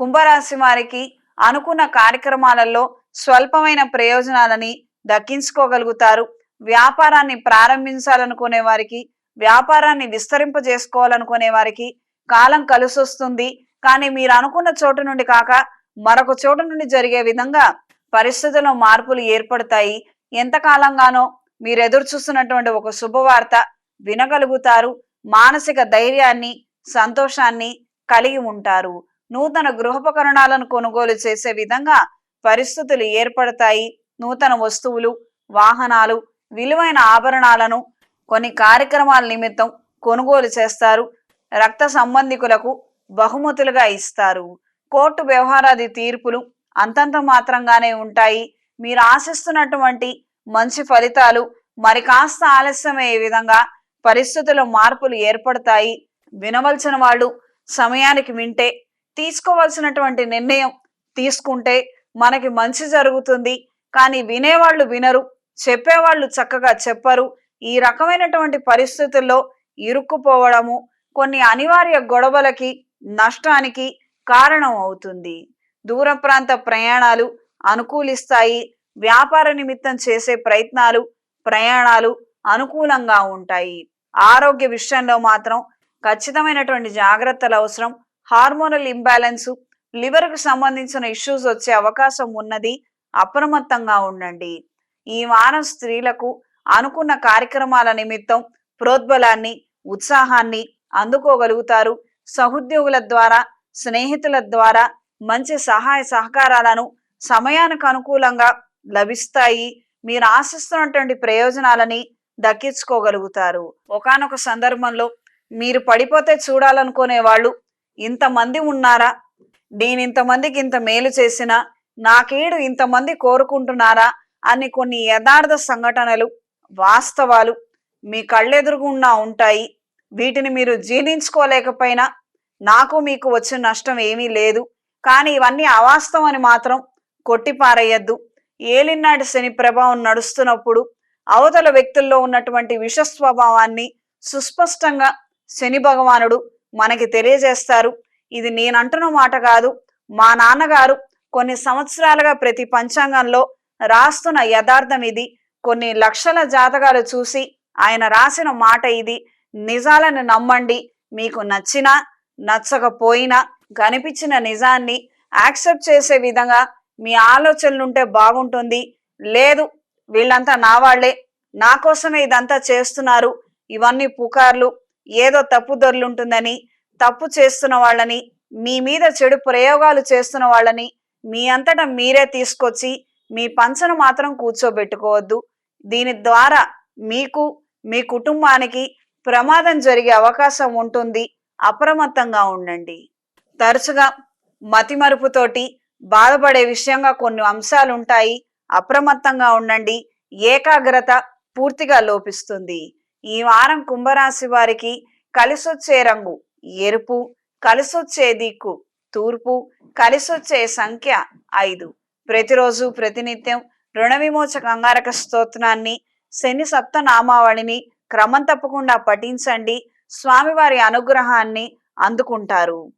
కుంభరాశి వారికి అనుకున్న కార్యక్రమాలలో స్వల్పమైన ప్రయోజనాలని దక్కించుకోగలుగుతారు. వ్యాపారాన్ని ప్రారంభించాలనుకునే వారికి వ్యాపారాన్ని విస్తరింపజేసుకోవాలనుకునే వారికి కాలం కలిసొస్తుంది. కానీ మీరు అనుకున్న చోటు నుండి కాక మరొక చోటు నుండి జరిగే విధంగా పరిస్థితుల్లో మార్పులు ఏర్పడతాయి. ఎంతకాలంగానో మీరు ఎదురు చూస్తున్నటువంటి ఒక శుభవార్త వినగలుగుతారు. మానసిక ధైర్యాన్ని సంతోషాన్ని కలిగి ఉంటారు. నూతన గృహోపకరణాలను కొనుగోలు చేసే విధంగా పరిస్థితులు ఏర్పడతాయి. నూతన వస్తువులు వాహనాలు విలువైన ఆభరణాలను కొన్ని కార్యక్రమాల నిమిత్తం కొనుగోలు చేస్తారు. రక్త సంబంధికులకు బహుమతులుగా ఇస్తారు. కోర్టు వ్యవహారాది తీర్పులు అంతంత మాత్రంగానే ఉంటాయి. మీరు ఆశిస్తున్నటువంటి మంచి ఫలితాలు మరి కాస్త ఆలస్యమయ్యే విధంగా పరిస్థితుల్లో మార్పులు ఏర్పడతాయి. వినవలసిన వాళ్ళు సమయానికి వింటే తీసుకోవాల్సినటువంటి నిర్ణయం తీసుకుంటే మనకి మంచి జరుగుతుంది. కానీ వినేవాళ్ళు వినరు చెప్పేవాళ్ళు చక్కగా చెప్పరు. ఈ రకమైనటువంటి పరిస్థితుల్లో ఇరుక్కుపోవడము కొన్ని అనివార్య గొడవలకి నష్టానికి కారణం అవుతుంది. దూర ప్రాంత ప్రయాణాలు అనుకూలిస్తాయి. వ్యాపార నిమిత్తం చేసే ప్రయత్నాలు ప్రయాణాలు అనుకూలంగా ఉంటాయి. ఆరోగ్య విషయంలో మాత్రం ఖచ్చితమైనటువంటి జాగ్రత్తలు అవసరం. హార్మోనల్ ఇంబ్యాలెన్స్ లివర్కు సంబంధించిన ఇష్యూస్ వచ్చే అవకాశం ఉన్నది అప్రమత్తంగా ఉండండి. ఈ వారం స్త్రీలకు అనుకున్న కార్యక్రమాల నిమిత్తం ప్రోద్బలాన్ని ఉత్సాహాన్ని అందుకోగలుగుతారు. సహోద్యోగుల ద్వారా స్నేహితుల ద్వారా మంచి సహాయ సహకారాలను సమయానికి అనుకూలంగా లభిస్తాయి. మీరు ఆశిస్తున్నటువంటి ప్రయోజనాలని దక్కించుకోగలుగుతారు. ఒకానొక సందర్భంలో మీరు పడిపోతే చూడాలనుకునే వాళ్ళు ఇంతమంది ఉన్నారా? నేను ఇంతమందికి ఇంత మేలు చేసిన నాకేడు ఇంతమంది కోరుకుంటున్నారా? అని కొన్ని యథార్థ సంఘటనలు వాస్తవాలు మీ కళ్ళెదురుగుండా ఉంటాయి. వీటిని మీరు జీర్ణించుకోలేకపోయినా నాకు మీకు వచ్చిన నష్టం ఏమీ లేదు. కానీ ఇవన్నీ అవాస్తవం అని మాత్రం కొట్టిపారేయద్దు. ఏలినాటి శని ప్రభావం నడుస్తున్నప్పుడు అవతల వ్యక్తుల్లో ఉన్నటువంటి విష స్వభావాన్ని సుస్పష్టంగా శని భగవానుడు మనకి తెలియజేస్తారు. ఇది నేనంటున్న మాట కాదు. మా నాన్నగారు కొన్ని సంవత్సరాలుగా ప్రతి పంచాంగంలో రాస్తున్న యథార్థం ఇది. కొన్ని లక్షల జాతకాలు చూసి ఆయన రాసిన మాట ఇది. నిజాలను నమ్మండి. మీకు నచ్చినా నచ్చకపోయినా కనిపించిన నిజాన్ని యాక్సెప్ట్ చేసే విధంగా మీ ఆలోచనలు ఉంటే బాగుంటుంది. లేదు వీళ్ళంతా నా వాళ్ళే నా కోసమే ఇదంతా చేస్తున్నారు. ఇవన్నీ పుకార్లు. ఏదో తప్పు తప్పుదొర్లుంటుందని తప్పు చేస్తున్న వాళ్ళని మీ మీద చెడు ప్రయోగాలు చేస్తున్న వాళ్ళని మీ అంతటా మీరే తీసుకొచ్చి మీ పంచను మాత్రం కూర్చోబెట్టుకోవద్దు. దీని ద్వారా మీకు మీ కుటుంబానికి ప్రమాదం జరిగే అవకాశం ఉంటుంది. అప్రమత్తంగా ఉండండి. తరచుగా మతిమరుపుతోటి బాధపడే విషయంగా కొన్ని అంశాలు ఉంటాయి అప్రమత్తంగా ఉండండి. ఏకాగ్రత పూర్తిగా లోపిస్తుంది. ఈ వారం కుంభరాశి వారికి కలిసొచ్చే రంగు ఎరుపు కలిసొచ్చే దిక్కు తూర్పు కలిసొచ్చే సంఖ్య ఐదు. ప్రతిరోజు ప్రతినిత్యం రుణ విమోచ అంగారక స్తోత్రాన్ని శని సప్తనామావళిని క్రమం తప్పకుండా పఠించండి. స్వామివారి అనుగ్రహాన్ని అందుకుంటారు.